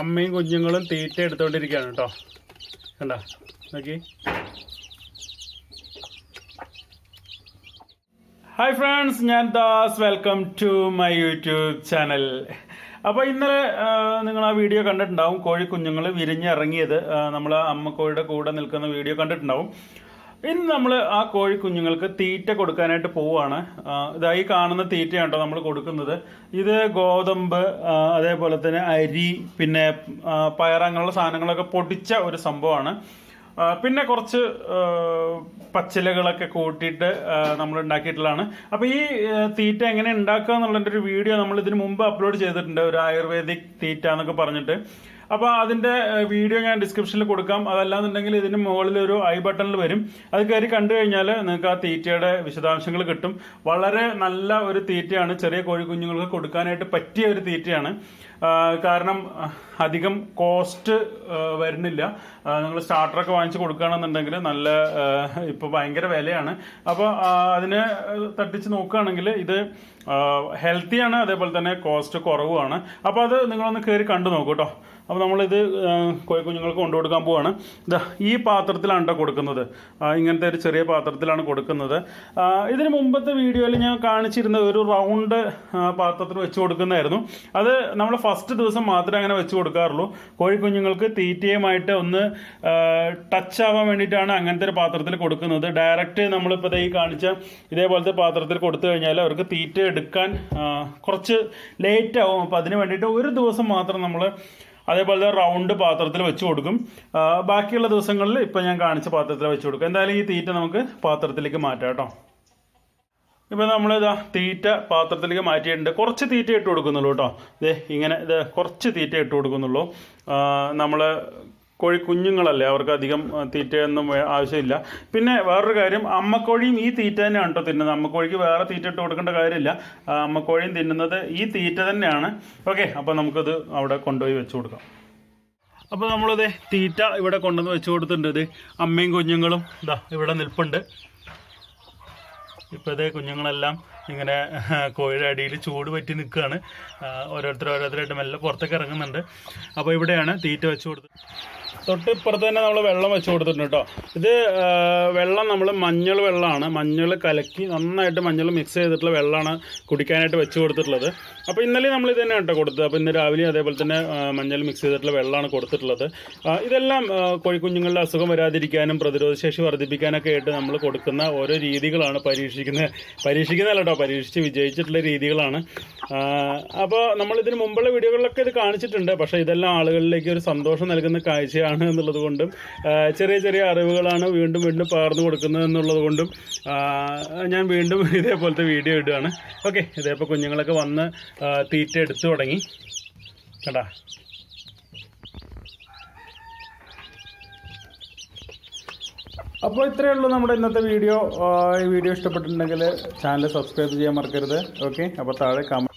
അമ്മയും കുഞ്ഞുങ്ങളും തീറ്റ എടുത്തോണ്ടിരിക്കുകയാണ് കേട്ടോ. കണ്ട നോക്കി. ഹായ് ഫ്രണ്ട്സ് ഞാൻ Das. Welcome to my YouTube channel അപ്പോൾ ഇന്നലെ നിങ്ങൾ ആ വീഡിയോ കണ്ടിട്ടുണ്ടാവും. കോഴി കുഞ്ഞുങ്ങൾ വിരിഞ്ഞിറങ്ങിയത് നമ്മൾ അമ്മക്കോഴിയുടെ കൂടെ നിൽക്കുന്ന വീഡിയോ കണ്ടിട്ടുണ്ടാവും. ഇന്ന് നമ്മൾ ആ കോഴി കുഞ്ഞുങ്ങൾക്ക് തീറ്റ കൊടുക്കാനായിട്ട് പോവുകയാണ് ഇതായി കാണുന്ന തീറ്റയാണ് നമ്മൾ കൊടുക്കുന്നത്. ഇത് ഗോതമ്പ് അതേപോലെ തന്നെ അരി പിന്നെ പയർ സാധനങ്ങളൊക്കെ പൊടിച്ച ഒരു സംഭവമാണ്. പിന്നെ കുറച്ച് പച്ചിലകളൊക്കെ കൂട്ടിയിട്ട് നമ്മൾ ഉണ്ടാക്കിയിട്ടുള്ളതാണ്. അപ്പോൾ ഈ തീറ്റ എങ്ങനെ ഉണ്ടാക്കുക എന്നുള്ളതിന്റെ ഒരു വീഡിയോ നമ്മൾ ഇതിന് മുമ്പ് അപ്ലോഡ് ചെയ്തിട്ടുണ്ട്. ഒരു ആയുർവേദിക് തീറ്റ എന്നൊക്കെ പറഞ്ഞിട്ട്. അപ്പോൾ അതിന്റെ വീഡിയോ ഞാൻ ഡിസ്ക്രിപ്ഷനിൽ കൊടുക്കാം. അതല്ലാന്നുണ്ടെങ്കിൽ ഇതിന് മുകളിൽ ഒരു ഐ ബട്ടണിൽ വരും. അത് കയറി കണ്ടു കഴിഞ്ഞാൽ നിങ്ങൾക്ക് ആ തീറ്റയുടെ വിശദാംശങ്ങൾ കിട്ടും. വളരെ നല്ല ഒരു തീറ്റയാണ്. ചെറിയ കോഴിക്കുഞ്ഞുങ്ങൾക്ക് കൊടുക്കാനായിട്ട് പറ്റിയ ഒരു തീറ്റയാണ്. കാരണം അധികം കോസ്റ്റ് വരുന്നില്ല. നിങ്ങൾ സ്റ്റാർട്ടറൊക്കെ വാങ്ങിച്ച് കൊടുക്കുകയാണെന്നുണ്ടെങ്കിൽ നല്ല ഇപ്പോൾ ഭയങ്കര വിലയാണ്. അപ്പോൾ അതിനെ തട്ടിച്ച് നോക്കുകയാണെങ്കിൽ ഇത് ഹെൽത്തിയാണ്. അതേപോലെ തന്നെ കോസ്റ്റ് കുറവുമാണ്. അപ്പോൾ അത് നിങ്ങളൊന്ന് കയറി കണ്ടു നോക്കൂ കേട്ടോ അപ്പോൾ നമ്മളിത് കോഴിക്കുഞ്ഞുങ്ങൾക്ക് കോഴി കുഞ്ഞുങ്ങൾക്ക് കൊണ്ടു കൊടുക്കാൻ പോവാണ്. ഇതാ ഈ പാത്രത്തിലാണ് കേട്ടോ കൊടുക്കുന്നത്. ഇങ്ങനത്തെ ഒരു ചെറിയ പാത്രത്തിലാണ് കൊടുക്കുന്നത്. ഇതിന് മുമ്പത്തെ വീഡിയോയിൽ ഞാൻ കാണിച്ചിരുന്ന ഒരു റൗണ്ട് പാത്രത്തിൽ വെച്ച് കൊടുക്കുന്നതായിരുന്നു. അത് നമ്മൾ ഫസ്റ്റ് ദിവസം മാത്രമേ അങ്ങനെ വെച്ച് കൊടുക്കാറുള്ളൂ. കോഴി കുഞ്ഞുങ്ങൾക്ക് തീറ്റയുമായിട്ട് ഒന്ന് ടച്ച് ആവാൻ വേണ്ടിയിട്ടാണ് അങ്ങനത്തെ ഒരു പാത്രത്തിൽ കൊടുക്കുന്നത്. ഡയറക്റ്റ് നമ്മളിപ്പോൾ ഈ കാണിച്ച ഇതേപോലത്തെ പാത്രത്തിൽ കൊടുത്തു കഴിഞ്ഞാൽ അവർക്ക് തീറ്റ എടുക്കാൻ കുറച്ച് ലേറ്റ് ആവും. അപ്പോൾ അതിന് വേണ്ടിയിട്ട് ഒരു ദിവസം മാത്രം നമ്മൾ അതേപോലെ തന്നെ റൗണ്ട് പാത്രത്തിൽ വെച്ച് കൊടുക്കും. ബാക്കിയുള്ള ദിവസങ്ങളിൽ ഇപ്പം ഞാൻ കാണിച്ച പാത്രത്തിൽ വെച്ച് കൊടുക്കും. എന്തായാലും ഈ തീറ്റ നമുക്ക് പാത്രത്തിലേക്ക് മാറ്റാം കേട്ടോ. ഇപ്പം നമ്മൾ ഇതാ തീറ്റ പാത്രത്തിലേക്ക് മാറ്റിയിട്ടുണ്ട്. കുറച്ച് തീറ്റ ഇട്ട് കൊടുക്കുന്നുള്ളൂ കേട്ടോ. ഇതേ ഇങ്ങനെ ഇത് കുറച്ച് തീറ്റ ഇട്ട് കൊടുക്കുന്നുള്ളൂ. നമ്മൾ കോഴി കുഞ്ഞുങ്ങളല്ലേ അവർക്ക് അധികം തീറ്റയൊന്നും ആവശ്യമില്ല. പിന്നെ വേറൊരു കാര്യം അമ്മക്കോഴിയും ഈ തീറ്റ തന്നെയാണ് കേട്ടോ തിന്നുന്നത്. അമ്മക്കോഴിക്ക് വേറെ തീറ്റ ഇട്ട് കൊടുക്കേണ്ട കാര്യമില്ല. അമ്മക്കോഴിയും തിന്നുന്നത് ഈ തീറ്റ തന്നെയാണ്. ഓക്കെ അപ്പോൾ നമുക്കത് അവിടെ കൊണ്ടുപോയി വെച്ച് കൊടുക്കാം. അപ്പോൾ നമ്മളത് തീറ്റ ഇവിടെ കൊണ്ടുവന്ന് വെച്ച് കൊടുത്തിട്ടുണ്ട് അമ്മയും കുഞ്ഞുങ്ങളും ഇതാ ഇവിടെ നിൽപ്പുണ്ട്. ഇപ്പോൾ ഇതേ കുഞ്ഞുങ്ങളെല്ലാം ഇങ്ങനെ കോഴിയുടെ അടിയിൽ ചൂട് പറ്റി നിൽക്കുകയാണ്. ഓരോരുത്തർ ഓരോരുത്തരായിട്ട് മെല്ലെ പുറത്തേക്ക് ഇറങ്ങുന്നുണ്ട്. അപ്പോൾ ഇവിടെയാണ് തീറ്റ വെച്ച് കൊടുത്തത് തൊട്ട് ഇപ്പുറത്ത് തന്നെ നമ്മൾ വെള്ളം വെച്ച് കൊടുത്തിട്ടുണ്ട് കേട്ടോ. ഇത് വെള്ളം നമ്മൾ മഞ്ഞൾ വെള്ളമാണ്. മഞ്ഞൾ കലക്കി നന്നായിട്ട് മഞ്ഞൾ മിക്സ് ചെയ്തിട്ടുള്ള വെള്ളമാണ് കുടിക്കാനായിട്ട് വെച്ച് കൊടുത്തിട്ടുള്ളത്. അപ്പോൾ ഇന്നലെ നമ്മൾ ഇത് തന്നെ കേട്ടോ കൊടുത്തത്. അപ്പോൾ ഇന്ന് രാവിലെ അതേപോലെ തന്നെ മഞ്ഞൾ മിക്സ് ചെയ്തിട്ടുള്ള വെള്ളമാണ് കൊടുത്തിട്ടുള്ളത്. ഇതെല്ലാം കോഴിക്കുഞ്ഞുങ്ങളുടെ അസുഖം വരാതിരിക്കാനും പ്രതിരോധശേഷി വർദ്ധിപ്പിക്കാനൊക്കെ ആയിട്ട് നമ്മൾ കൊടുക്കുന്ന ഓരോ രീതികളാണ് പരീക്ഷിക്കുന്ന പരീക്ഷിക്കുന്നതല്ല കേട്ടോ പരീക്ഷിച്ച് വിജയിച്ചിട്ടുള്ള രീതികളാണ്. അപ്പോൾ നമ്മൾ ഇതിന് മുമ്പുള്ള വീഡിയോകളിലൊക്കെ ഇത് കാണിച്ചിട്ടുണ്ട്. പക്ഷേ ഇതെല്ലാം ആളുകളിലേക്ക് ഒരു സന്തോഷം നൽകുന്ന കാഴ്ചയാണ് എന്നുള്ളത് കൊണ്ടും ചെറിയ ചെറിയ അറിവുകളാണ് വീണ്ടും വീണ്ടും പകർന്നു കൊടുക്കുന്നത് എന്നുള്ളത് കൊണ്ടും ഞാൻ വീണ്ടും ഇതേപോലത്തെ വീഡിയോ ഇടുകയാണ്. ഓക്കെ ഇതേപ്പോൾ കുഞ്ഞുങ്ങളൊക്കെ വന്ന് തീറ്റ എടുത്തു തുടങ്ങി. കണ്ടാ? അപ്പോൾ ഇത്രയേ ഉള്ളൂ നമ്മുടെ ഇന്നത്തെ വീഡിയോ. ഈ വീഡിയോ ഇഷ്ടപ്പെട്ടിട്ടുണ്ടെങ്കിൽ ചാനൽ സബ്സ്ക്രൈബ് ചെയ്യാൻ മറക്കരുത്. ഓക്കെ അപ്പോൾ താഴെ കമന്റ്